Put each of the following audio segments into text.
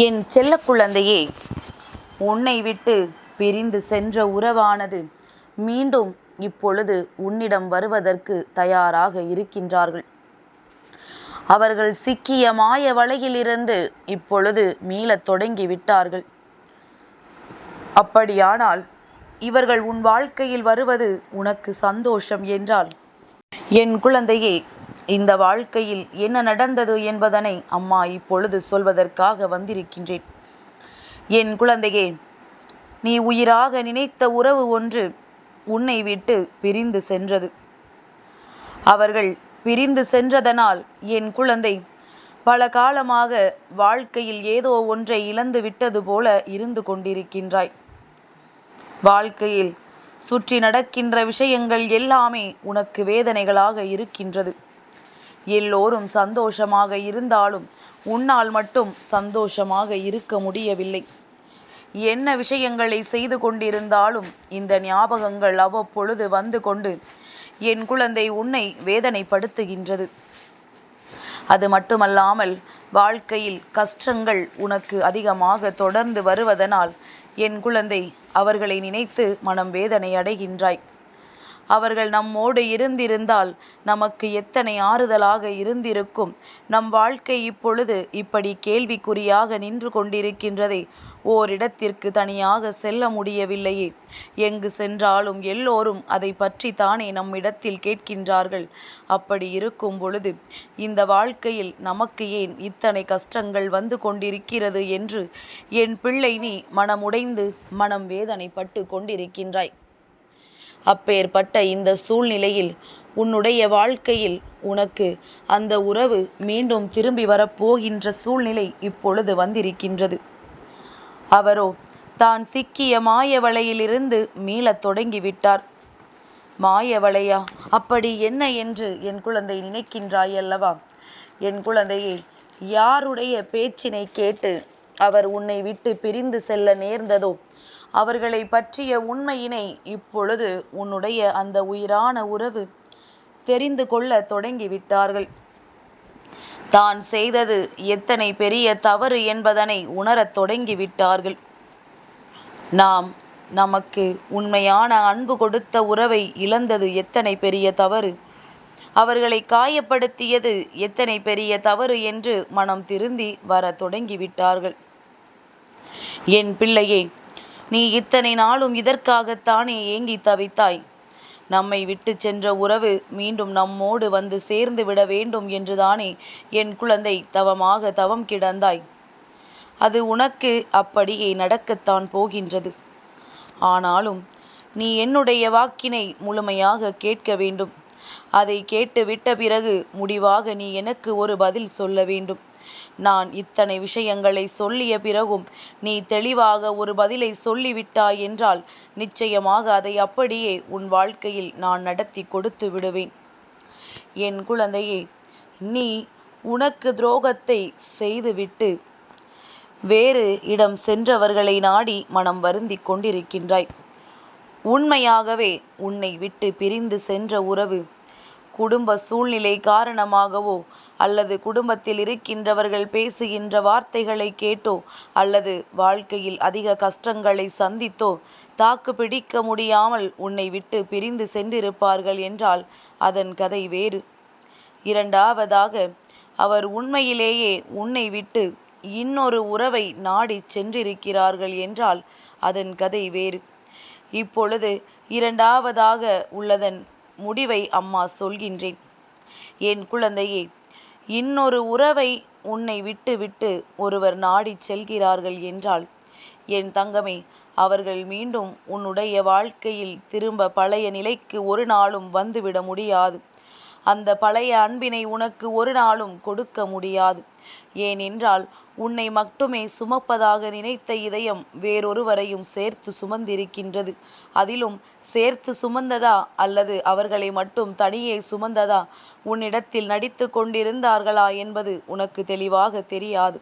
என் செல்ல குழந்தையே உன்னை விட்டு பிரிந்து சென்ற உறவானது மீண்டும் இப்பொழுது உன்னிடம் வருவதற்கு தயாராக இருக்கின்றார்கள். அவர்கள் சிக்கிய மாய வலையிலிருந்து இப்பொழுது மீளத் தொடங்கி விட்டார்கள். அப்படியானால் இவர்கள் உன் வாழ்க்கையில் வருவது உனக்கு சந்தோஷம் என்றால் என் குழந்தையே இந்த வாழ்க்கையில் என்ன நடந்தது என்பதனை அம்மா இப்பொழுது சொல்வதற்காக வந்திருக்கின்றேன். என் குழந்தையே நீ உயிராக நினைத்த உறவு ஒன்று உன்னை விட்டு பிரிந்து சென்றது. அவர்கள் பிரிந்து சென்றதனால் என் குழந்தை பல காலமாக வாழ்க்கையில் ஏதோ ஒன்றை இழந்து விட்டது போல இருந்து கொண்டிருக்கின்றாய். வாழ்க்கையில் சுற்றி நடக்கின்ற விஷயங்கள் எல்லாமே உனக்கு வேதனைகளாக இருக்கின்றது. எல்லோரும் சந்தோஷமாக இருந்தாலும் உன்னால் மட்டும் சந்தோஷமாக இருக்க முடியவில்லை. என்ன விஷயங்களை செய்து கொண்டிருந்தாலும் இந்த ஞாபகங்கள் அவ்வப்பொழுது வந்து கொண்டு என் குழந்தை உன்னை வேதனைப்படுத்துகின்றது. அது மட்டுமல்லாமல் வாழ்க்கையில் கஷ்டங்கள் உனக்கு அதிகமாக தொடர்ந்து வருவதனால் என் குழந்தை அவர்களை நினைத்து மனம் வேதனை அடைகின்றாய் அவர்கள் நம்மோடு இருந்திருந்தால் நமக்கு எத்தனை ஆறுதலாக இருந்திருக்கும். நம் வாழ்க்கை இப்பொழுது இப்படி கேள்விக்குறியாக நின்று கொண்டிருக்கின்றதே ஓரிடத்திற்கு தனியாக செல்ல முடியவில்லையே. எங்கு சென்றாலும் எல்லோரும் அதை பற்றி தானே நம்மிடத்தில் கேட்கின்றார்கள். அப்படி இருக்கும் பொழுது இந்த வாழ்க்கையில் நமக்கு ஏன் இத்தனை கஷ்டங்கள் வந்து கொண்டிருக்கிறது என்று என் பிள்ளை நீ மனமுடைந்து மனம் வேதனைப்பட்டு கொண்டிருக்கின்றாய். அப்பேற்பட்ட இந்த சூழ்நிலையில் உன்னுடைய வாழ்க்கையில் உனக்கு அந்த உறவு மீண்டும் திரும்பி வரப்போகின்ற சூழ்நிலை இப்பொழுது வந்திருக்கின்றது. அவரோ தான் சிக்கிய மாய வலையிலிருந்து மீளத் தொடங்கிவிட்டார். மாய வலையா அப்படி என்ன என்று என் குழந்தை நினைக்கின்றாய் அல்லவா என் குழந்தையை யாருடைய பேச்சினை கேட்டு அவர் உன்னை விட்டு பிரிந்து செல்ல நேர்ந்ததோ? அவர்களை பற்றிய உண்மையினை இப்பொழுது உன்னுடைய அந்த உயிரான உறவு தெரிந்து கொள்ள தொடங்கிவிட்டார்கள். தான் செய்தது எத்தனை பெரிய தவறு என்பதனை உணரத் தொடங்கிவிட்டார்கள். நாம் நமக்கு உண்மையான அன்பு கொடுத்த உறவை இழந்தது எத்தனை பெரிய தவறு? அவர்களை காயப்படுத்தியது எத்தனை பெரிய தவறு என்று மனம் திருந்தி வர தொடங்கிவிட்டார்கள். என் பிள்ளையே நீ இத்தனை நாளும் இதற்காகத்தானே ஏங்கி தவித்தாய். நம்மை விட்டு சென்ற உறவு மீண்டும் நம்மோடு வந்து சேர்ந்து விட வேண்டும் என்றுதானே என் குழந்தை தவமாக தவம் கிடந்தாய். அது உனக்கு அப்படியே நடக்கத்தான் போகின்றது. ஆனாலும் நீ என்னுடைய வாக்கினை முழுமையாக கேட்க வேண்டும். அதை கேட்டு விட்ட பிறகு முடிவாக நீ எனக்கு ஒரு பதில் சொல்ல வேண்டும். நான் இத்தனை விஷயங்களை சொல்லிய பிறகும் நீ தெளிவாக ஒரு பதிலை சொல்லிவிட்டாய் என்றால் நிச்சயமாக அதை அப்படியே உன் வாழ்க்கையில் நான் நடத்தி கொடுத்து விடுவேன். என் குழந்தையே நீ உனக்கு துரோகத்தை செய்துவிட்டு வேறு இடம் சென்றவர்களை நாடி மனம் வருந்தி கொண்டிருக்கின்றாய். உண்மையாகவே உன்னை விட்டு பிரிந்து சென்ற உறவு குடும்ப சூழ்நிலை காரணமாகவோ அல்லது குடும்பத்தில் இருக்கின்றவர்கள் பேசுகின்ற வார்த்தைகளை கேட்டோ அல்லது வாழ்க்கையில் அதிக கஷ்டங்களை சந்தித்தோ தாக்கு பிடிக்க முடியாமல் உன்னை விட்டு பிரிந்து சென்றிருப்பார்கள் என்றால் அதன் கதை வேறு. இரண்டாவதாக அவர் உண்மையிலேயே உன்னை விட்டு இன்னொரு உறவை நாடி சென்றிருக்கிறார்கள் என்றால் அதன் கதை வேறு. இப்பொழுது இரண்டாவதாக உள்ளதன் முடிவை அம்மா சொல்கின்றேன். என் குழந்தையே இன்னொரு உறவை உன்னை விட்டு விட்டு ஒருவர் நாடிச் செல்கிறார்கள் என்றால் என் தங்கமே அவர்கள் மீண்டும் உன்னுடைய வாழ்க்கையில் திரும்ப பழைய நிலைக்கு ஒரு நாளும் வந்துவிட முடியாது. அந்த பழைய அன்பினை உனக்கு ஒரு நாளும் கொடுக்க முடியாது. ஏனென்றால் உன்னை மட்டுமே சுமப்பதாக நினைத்த இதயம் வேறொருவரையும் சேர்த்து சுமந்திருக்கின்றது. அதிலும் சேர்த்து சுமந்ததா அல்லது அவர்களை மட்டும் தனியே சுமந்ததா? உன்னிடத்தில் நடித்து கொண்டிருந்தார்களா என்பது உனக்கு தெளிவாக தெரியாது.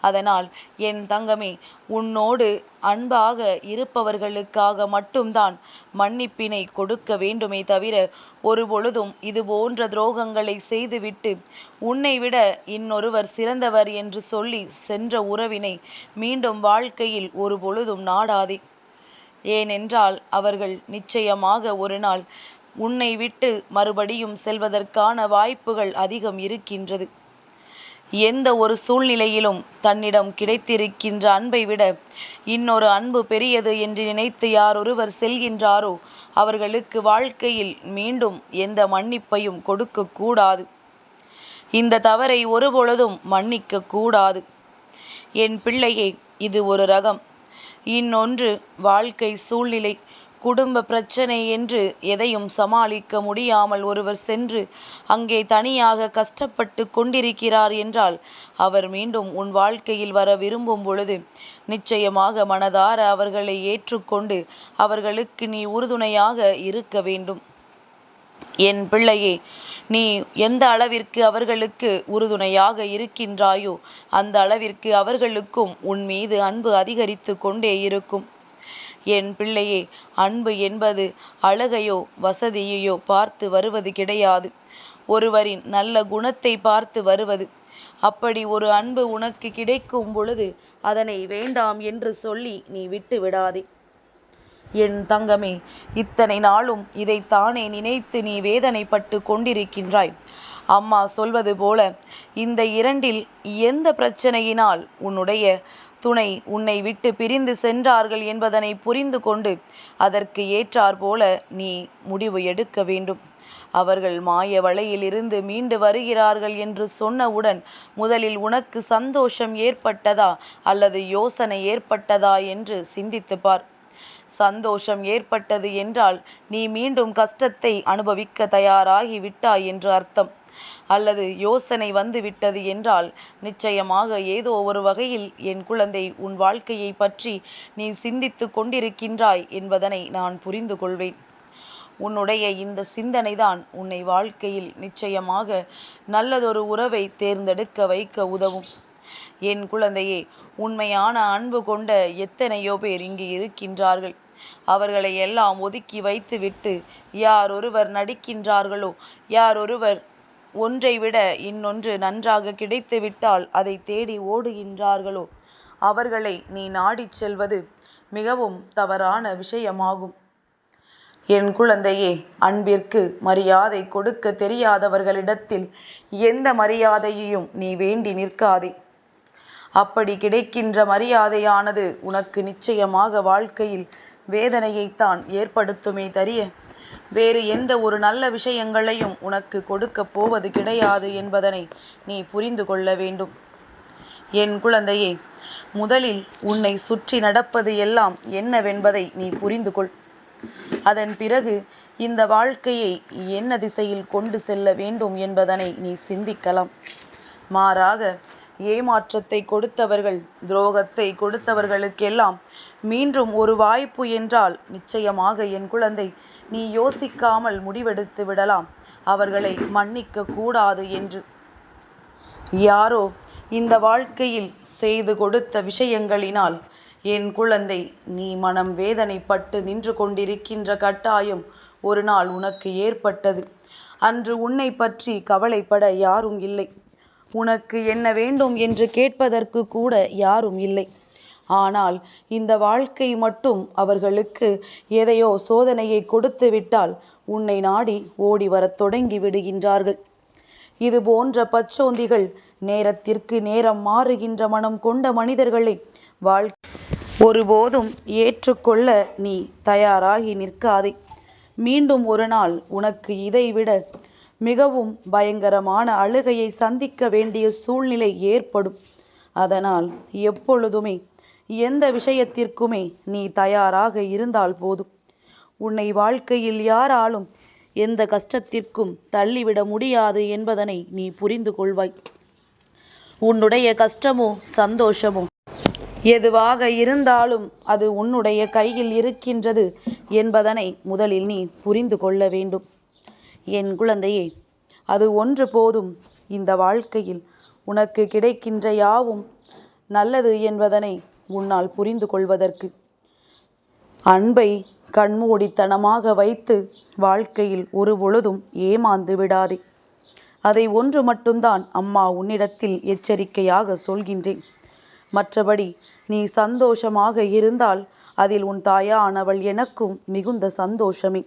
அதனால் என் தங்கமே உன்னோடு அன்பாக இருப்பவர்களுக்காக மட்டும்தான் மன்னிப்பினை கொடுக்க வேண்டுமே தவிர ஒருபொழுதும் இது போன்ற துரோகங்களை செய்துவிட்டு உன்னை விட இன்னொருவர் சிறந்தவர் என்று சொல்லி சென்ற உறவினை மீண்டும் வாழ்க்கையில் ஒரு பொழுதும் நாடாதே. ஏனென்றால் அவர்கள் நிச்சயமாக ஒரு நாள் உன்னை விட்டு மறுபடியும் செல்வதற்கான வாய்ப்புகள் அதிகம் இருக்கின்றது. எந்த ஒரு சூழ்நிலையிலும் தன்னிடம் கிடைத்திருக்கின்ற அன்பை விட இன்னொரு அன்பு பெரியது என்று நினைத்து யாரொருவர் செல்கின்றாரோ அவர்களுக்கு வாழ்க்கையில் மீண்டும் எந்த மன்னிப்பையும் கொடுக்க கூடாது. இந்த தவறை ஒருபொழுதும் மன்னிக்க கூடாது. என் பிள்ளையே இது ஒரு ரகம். இன்னொன்று வாழ்க்கை சூழ்நிலை. குடும்ப பிரச்சனை என்று எதையும் சமாளிக்க முடியாமல் ஒருவர் சென்று அங்கே தனியாக கஷ்டப்பட்டு கொண்டிருக்கிறார் என்றால் அவர் மீண்டும் உன் வாழ்க்கையில் வர விரும்பும் பொழுது நிச்சயமாக மனதார அவர்களை ஏற்றுக்கொண்டு அவர்களுக்கு நீ உறுதுணையாக இருக்க வேண்டும். என் பிள்ளையே நீ எந்த அளவிற்கு அவர்களுக்கு உறுதுணையாக இருக்கின்றாயோ அந்த அளவிற்கு அவர்களுக்கும் உன் மீது அன்பு அதிகரித்து கொண்டே இருக்கும். என் பிள்ளையே அன்பு என்பது அழகையோ வசதியையோ பார்த்து வருவது கிடையாது. ஒருவரின் நல்ல குணத்தை பார்த்து வருவது. அப்படி ஒரு அன்பு உனக்கு கிடைக்கும் பொழுது அதனை வேண்டாம் என்று சொல்லி நீ விட்டு விடாதே. என் தங்கமே இத்தனை நாளும் இதைத்தானே நினைத்து நீ வேதனைப்பட்டு கொண்டிருக்கின்றாய். அம்மா சொல்வது போல இந்த இரண்டில் எந்த பிரச்சனையினால் உன்னுடைய துணை உன்னை விட்டு பிரிந்து சென்றார்கள் என்பதனை புரிந்து கொண்டு அதற்கு ஏற்றாற்போல நீ முடிவு எடுக்க வேண்டும். அவர்கள் மாய வலையிலிருந்து மீண்டு வருகிறார்கள் என்று சொன்னவுடன் முதலில் உனக்கு சந்தோஷம் ஏற்பட்டதா அல்லது யோசனை ஏற்பட்டதா என்று சிந்தித்து பார். சந்தோஷம் ஏற்பட்டது என்றால் நீ மீண்டும் கஷ்டத்தை அனுபவிக்க தயாராகி விட்டாய் என்று அர்த்தம். அல்லது யோசனை வந்து விட்டது என்றால் நிச்சயமாக ஏதோ ஒரு வகையில் என் குழந்தை உன் வாழ்க்கையை பற்றி நீ சிந்தித்து கொண்டிருக்கின்றாய் என்பதனை நான் புரிந்து கொள்வேன். உன்னுடைய இந்த சிந்தனைதான் உன்னை வாழ்க்கையில் நிச்சயமாக நல்லதொரு உறவை தேர்ந்தெடுக்க வைக்க உதவும். என் குழந்தையே உண்மையான அன்பு கொண்ட எத்தனையோ பேர் இங்கு இருக்கின்றார்கள். அவர்களை எல்லாம் ஒதுக்கி வைத்துவிட்டு யார் ஒருவர் நடிக்கின்றார்களோ யார் ஒருவர் ஒன்றை விட இன்னொன்று நன்றாக கிடைத்துவிட்டால் அதை தேடி ஓடுகின்றார்களோ அவர்களை நீ நாடிச் செல்வது மிகவும் தவறான விஷயமாகும். என் குழந்தையே அன்பிற்கு மரியாதை கொடுக்க தெரியாதவர்களிடத்தில் எந்த மரியாதையையும் நீ வேண்டி நிற்காதே. அப்படி கிடைக்கின்ற மரியாதையானது உனக்கு நிச்சயமாக வாழ்க்கையில் வேதனையைத்தான் ஏற்படுத்துமே தரிய. வேறு எந்த ஒரு நல்ல விஷயங்களையும் உனக்கு கொடுக்கப் போவது கிடையாது என்பதனை நீ புரிந்து கொள்ள வேண்டும். என் குழந்தையே முதலில் உன்னை சுற்றி நடப்பது எல்லாம் என்னவென்பதை நீ புரிந்து கொள். அதன் பிறகு இந்த வாழ்க்கையை என்ன திசையில் கொண்டு செல்ல வேண்டும் என்பதனை நீ சிந்திக்கலாம். மாறாக ஏமாற்றத்தை கொடுத்தவர்கள் துரோகத்தை கொடுத்தவர்களுக்கெல்லாம் மீண்டும் ஒரு வாய்ப்பு என்றால் நிச்சயமாக என் குழந்தை நீ யோசிக்காமல் முடிவெடுத்து விடலாம். அவர்களை மன்னிக்க கூடாது என்று. யாரோ இந்த வாழ்க்கையில் செய்து கொடுத்த விஷயங்களினால் என் குழந்தை நீ மனம் வேதனைப்பட்டு நின்று கொண்டிருக்கின்ற கட்டாயம் ஒரு நாள் உனக்கு ஏற்பட்டது. அன்று உன்னை பற்றி கவலைப்பட யாரும் இல்லை. உனக்கு என்ன வேண்டும் என்று கேட்பதற்கு கூட யாரும் இல்லை. ஆனால் இந்த வாழ்க்கை மட்டும் அவர்களுக்கு எதையோ சோதனையை கொடுத்து விட்டால் உன்னை நாடி ஓடி வரத் தொடங்கி விடுகின்றார்கள். இது போன்ற பச்சோந்திகள் நேரத்திற்கு நேரம் மாறுகின்ற மனம் கொண்ட மனிதர்களை வாழ் ஒருபோதும் ஏற்றுக்கொள்ள நீ தயாராகி நிற்காதே. மீண்டும் ஒரு நாள் உனக்கு இதைவிட மிகவும் பயங்கரமான அழுகையை சந்திக்க வேண்டிய சூழ்நிலை ஏற்படும். அதனால் எப்பொழுதுமே எந்த விஷயத்திற்குமே நீ தயாராக இருந்தால் போதும். உன்னை வாழ்க்கையில் யாராலும் எந்த கஷ்டத்திற்கும் தள்ளிவிட முடியாது என்பதனை நீ புரிந்து கொள்வாய். உன்னுடைய கஷ்டமோ சந்தோஷமோ எதுவாக இருந்தாலும் அது உன்னுடைய கையில் இருக்கின்றது என்பதனை முதலில் நீ புரிந்து கொள்ள வேண்டும். என் குழந்தையே அது ஒன்று போதும். இந்த வாழ்க்கையில் உனக்கு கிடைக்கின்ற யாவும் நல்லது என்பதனை உன்னால் புரிந்து கொள்வதற்கு. அன்பை கண்மூடித்தனமாக வைத்து வாழ்க்கையில் ஒரு பொழுதும் ஏமாந்து விடாதே. அதை ஒன்று மட்டும்தான் அம்மா உன்னிடத்தில் எச்சரிக்கையாக சொல்கின்றேன். மற்றபடி நீ சந்தோஷமாக இருந்தால் அதில் உன் தாயானவள் எனக்கும் மிகுந்த சந்தோஷமே.